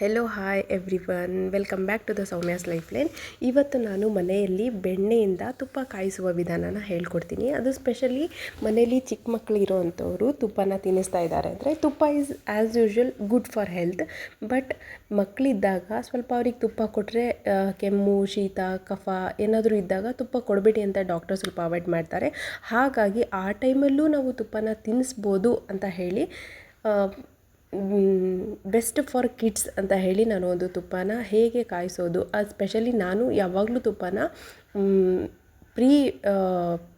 Hello hi everyone welcome back to the Soumya's lifeline ಇವತ್ತು ನಾನು ಮನೆಯಲ್ಲಿ ಬೆಣ್ಣೆಯಿಂದ ತುಪ್ಪ ಕಾಯಿಸುವ ವಿಧಾನನ ಹೇಳ್ಕೊಡ್ತೀನಿ. ಅದು ಸ್ಪೆಷಲಿ ಮನೆಯಲ್ಲಿ ಚಿಕ್ಕ ಮಕ್ಕಳು ಇರೋವಂಥವ್ರು ತುಪ್ಪನ ತಿನ್ನಿಸ್ತಾ ಇದ್ದಾರೆ ಅಂದರೆ ತುಪ್ಪ is as usual good for health but ಮಕ್ಕಳಿದ್ದಾಗ ಸ್ವಲ್ಪ ಅವ್ರಿಗೆ ತುಪ್ಪ ಕೊಟ್ಟರೆ ಕೆಮ್ಮು, ಶೀತ, ಕಫ ಏನಾದರೂ ಇದ್ದಾಗ ತುಪ್ಪ ಕೊಡಬೇಡಿ ಅಂತ ಡಾಕ್ಟರ್ ಸ್ವಲ್ಪ ಅವಾಯ್ಡ್ ಮಾಡ್ತಾರೆ. ಹಾಗಾಗಿ ಆ ಟೈಮಲ್ಲೂ ನಾವು ತುಪ್ಪನ ತಿನ್ನಿಸ್ಬೋದು ಅಂತ ಹೇಳಿ ಬೆಸ್ಟ್ ಫಾರ್ ಕಿಡ್ಸ್ ಅಂತ ಹೇಳಿ ನಾನು ಒಂದು ತುಪ್ಪನ ಹೇಗೆ ಕಾಯಿಸೋದು ಅದು ಸ್ಪೆಷಲಿ ನಾನು ಯಾವಾಗಲೂ ತುಪ್ಪನ ಪ್ರೀ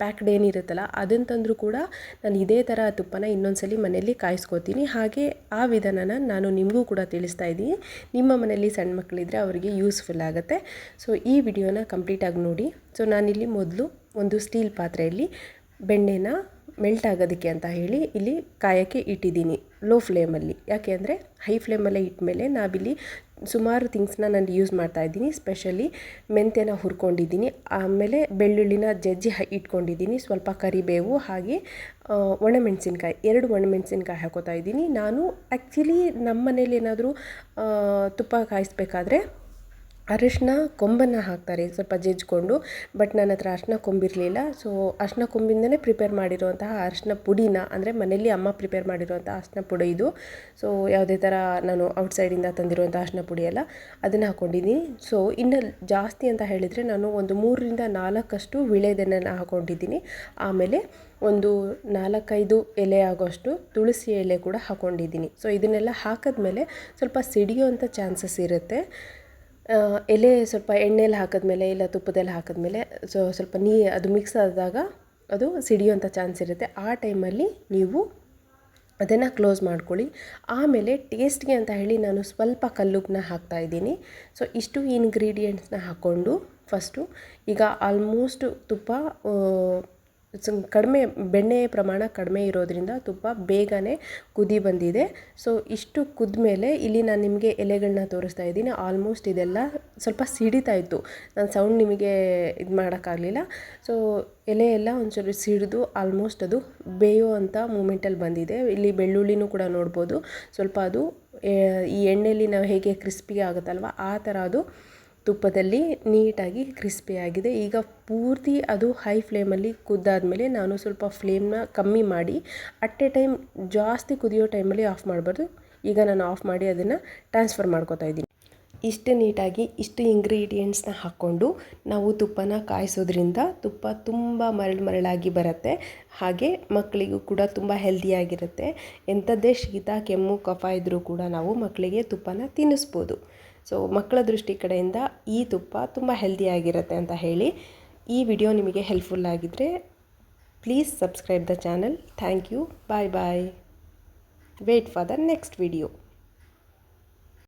ಪ್ಯಾಕ್ಡ್ ಏನಿರುತ್ತಲ್ಲ ಅದನ್ನು ತಂದರೂ ಕೂಡ ನಾನು ಇದೇ ಥರ ತುಪ್ಪನ ಇನ್ನೊಂದ್ಸಲಿ ಮನೆಯಲ್ಲಿ ಕಾಯಿಸ್ಕೋತೀನಿ. ಹಾಗೆ ಆ ವಿಧಾನನ ನಾನು ನಿಮಗೂ ಕೂಡ ತಿಳಿಸ್ತಾ ಇದ್ದೀನಿ. ನಿಮ್ಮ ಮನೆಯಲ್ಲಿ ಸಣ್ಣ ಮಕ್ಕಳಿದ್ರೆ ಅವರಿಗೆ ಯೂಸ್ಫುಲ್ ಆಗುತ್ತೆ. ಸೊ ಈ ವಿಡಿಯೋನ ಕಂಪ್ಲೀಟಾಗಿ ನೋಡಿ. ಸೊ ನಾನಿಲ್ಲಿ ಮೊದಲು ಒಂದು ಸ್ಟೀಲ್ ಪಾತ್ರೆಯಲ್ಲಿ ಬೆಣ್ಣೆನ ಮೆಲ್ಟ್ ಆಗೋದಕ್ಕೆ ಅಂತ ಹೇಳಿ ಇಲ್ಲಿ ಕಾಯೋಕ್ಕೆ ಇಟ್ಟಿದ್ದೀನಿ ಲೋ ಫ್ಲೇಮಲ್ಲಿ. ಯಾಕೆ ಅಂದರೆ ಹೈ ಫ್ಲೇಮಲ್ಲೇ ಇಟ್ಟಮೇಲೆ ನಾವಿಲ್ಲಿ ಸುಮಾರು ಥಿಂಗ್ಸ್ನ ನಾನು ಯೂಸ್ ಮಾಡ್ತಾ ಇದ್ದೀನಿ. ಸ್ಪೆಷಲಿ ಮೆಂತ್ಯನ ಹುರ್ಕೊಂಡಿದ್ದೀನಿ. ಆಮೇಲೆ ಬೆಳ್ಳುಳ್ಳಿನ ಜಜ್ಜಿ ಇಟ್ಕೊಂಡಿದ್ದೀನಿ. ಸ್ವಲ್ಪ ಕರಿಬೇವು ಹಾಗೆ ಒಣಮೆಣಸಿನ್ಕಾಯಿ, ಎರಡು ಒಣಮೆಣಸಿನ್ಕಾಯಿ ಹಾಕೋತಾ ಇದ್ದೀನಿ. ನಾನು ಆ್ಯಕ್ಚುಲಿ ನಮ್ಮ ಮನೇಲಿ ಏನಾದರೂ ತುಪ್ಪ ಕಾಯಿಸ್ಬೇಕಾದ್ರೆ ಅರಿಶಿನ ಕೊಂಬನ್ನು ಹಾಕ್ತಾರೆ, ಸ್ವಲ್ಪ ಜಜ್ಜಿಕೊಂಡು. ಬಟ್ ನನ್ನ ಹತ್ರ ಅರಿಶಿನ ಕೊಂಬಿರಲಿಲ್ಲ ಸೊ ಅರಿಶಿನ ಕೊಂಬಿಂದನೇ ಪ್ರಿಪೇರ್ ಮಾಡಿರುವಂತಹ ಅರಿಶಿನ ಪುಡಿನ, ಅಂದರೆ ಮನೇಲಿ ಅಮ್ಮ ಪ್ರಿಪೇರ್ ಮಾಡಿರುವಂಥ ಅರಿಶಿನ ಪುಡಿ ಇದು. ಸೊ ಯಾವುದೇ ಥರ ನಾನು ಔಟ್ಸೈಡಿಂದ ತಂದಿರುವಂಥ ಅರಿಶಿನ ಪುಡಿ ಎಲ್ಲ ಅದನ್ನು ಹಾಕ್ಕೊಂಡಿದ್ದೀನಿ ಸೊ ಇನ್ನು ಜಾಸ್ತಿ ಅಂತ ಹೇಳಿದರೆ ನಾನು ಒಂದು ಮೂರರಿಂದ ನಾಲ್ಕಷ್ಟು ವಿಳೆದೆಣ್ಣೆನ ಹಾಕ್ಕೊಂಡಿದ್ದೀನಿ ಆಮೇಲೆ ಒಂದು ನಾಲ್ಕೈದು ಎಲೆ ಆಗೋಷ್ಟು ತುಳಸಿ ಎಲೆ ಕೂಡ ಹಾಕ್ಕೊಂಡಿದ್ದೀನಿ ಸೊ ಇದನ್ನೆಲ್ಲ ಹಾಕಿದ್ಮೇಲೆ ಸ್ವಲ್ಪ ಸಿಡಿಯುವಂಥ ಚಾನ್ಸಸ್ ಇರುತ್ತೆ. ಎಲೆ ಸ್ವಲ್ಪ ಎಣ್ಣೆಲಿ ಹಾಕಿದ್ಮೇಲೆ ಇಲ್ಲ ತುಪ್ಪದಲ್ಲಿ ಹಾಕಿದ್ಮೇಲೆ ಸೊ ಸ್ವಲ್ಪ ನೀ, ಅದು ಮಿಕ್ಸ್ ಆದಾಗ ಅದು ಸಿಡಿಯುವಂಥ ಚಾನ್ಸ್ ಇರುತ್ತೆ. ಆ ಟೈಮಲ್ಲಿ ನೀವು ಅದನ್ನು ಕ್ಲೋಸ್ ಮಾಡ್ಕೊಳ್ಳಿ. ಆಮೇಲೆ ಟೇಸ್ಟ್ಗೆ ಅಂತ ಹೇಳಿ ನಾನು ಸ್ವಲ್ಪ ಕಲ್ಲುಪ್ಪನ್ನ ಹಾಕ್ತಾಯಿದ್ದೀನಿ ಸೊ ಇಷ್ಟು ಇಂಗ್ರೀಡಿಯೆಂಟ್ಸ್ನ ಹಾಕ್ಕೊಂಡು ಫಸ್ಟು ಈಗ ಆಲ್ಮೋಸ್ಟ್ ತುಪ್ಪ ಕಡಿಮೆ, ಬೆಣ್ಣೆ ಪ್ರಮಾಣ ಕಡಿಮೆ ಇರೋದರಿಂದ ತುಪ್ಪ ಬೇಗನೆ ಕುದಿ ಬಂದಿದೆ. ಸೊ, ಇಷ್ಟು ಕುದ್ಮೇಲೆ ಇಲ್ಲಿ ನಾನು ನಿಮಗೆ ಎಲೆಗಳನ್ನ ತೋರಿಸ್ತಾ ಇದ್ದೀನಿ. ಆಲ್ಮೋಸ್ಟ್ ಇದೆಲ್ಲ ಸ್ವಲ್ಪ ಸಿಡಿತಾ ಇತ್ತು. ನಾನು ಸೌಂಡ್ ನಿಮಗೆ ಇದು ಮಾಡೋಕ್ಕಾಗಲಿಲ್ಲ. ಸೊ, ಎಲೆ ಎಲ್ಲ ಒಂಚೂರು ಸಿಡಿದು ಆಲ್ಮೋಸ್ಟ್ ಅದು ಬೇಯೋ ಅಂಥ ಮೂಮೆಂಟಲ್ಲಿ ಬಂದಿದೆ. ಇಲ್ಲಿ ಬೆಳ್ಳುಳ್ಳಿನೂ ಕೂಡ ನೋಡ್ಬೋದು. ಸ್ವಲ್ಪ ಅದು ಈ ಎಣ್ಣೆಯಲ್ಲಿ ನಾವು ಹೇಗೆ ಕ್ರಿಸ್ಪಿ ಆಗುತ್ತಲ್ವ, ಆ ಥರ ಅದು ತುಪ್ಪದಲ್ಲಿ ನೀಟಾಗಿ ಕ್ರಿಸ್ಪಿಯಾಗಿದೆ ಈಗ ಪೂರ್ತಿ ಅದು ಹೈ ಫ್ಲೇಮಲ್ಲಿ ಕುದ್ದಾದಮೇಲೆ ನಾನು ಸ್ವಲ್ಪ ಫ್ಲೇಮ್ನ ಕಮ್ಮಿ ಮಾಡಿ ಅಟ್ ಎ ಟೈಮ್ ಜಾಸ್ತಿ ಕುದಿಯೋ ಟೈಮಲ್ಲಿ ಆಫ್ ಮಾಡಬಾರ್ದು. ಈಗ ನಾನು ಆಫ್ ಮಾಡಿ ಅದನ್ನು ಟ್ರಾನ್ಸ್ಫರ್ ಮಾಡ್ಕೋತಾ ಇದ್ದೀನಿ. ಇಷ್ಟು ನೀಟಾಗಿ ಇಷ್ಟು ಇಂಗ್ರೀಡಿಯೆಂಟ್ಸ್ನ ಹಾಕ್ಕೊಂಡು ನಾವು ತುಪ್ಪನ ಕಾಯಿಸೋದ್ರಿಂದ ತುಪ್ಪ ತುಂಬ ಮರಳು ಮರಳಾಗಿ ಬರುತ್ತೆ. ಹಾಗೆ ಮಕ್ಕಳಿಗೂ ಕೂಡ ತುಂಬ ಹೆಲ್ದಿಯಾಗಿರುತ್ತೆ. ಎಂಥದ್ದೇ ಶೀತ, ಕೆಮ್ಮು, ಕಫ ಇದ್ದರೂ ಕೂಡ ನಾವು ಮಕ್ಕಳಿಗೆ ತುಪ್ಪನ ತಿನ್ನಿಸ್ಬೋದು. ಸೊ ಮಕ್ಕಳ ದೃಷ್ಟಿ ಕಡೆಯಿಂದ ಈ ತುಪ್ಪ ತುಂಬ ಹೆಲ್ದಿಯಾಗಿರುತ್ತೆ ಅಂತ ಹೇಳಿ ಈ ವಿಡಿಯೋ ನಿಮಗೆ ಹೆಲ್ಪ್ಫುಲ್ ಆಗಿದ್ದರೆ please subscribe the channel thank you bye bye wait for the next video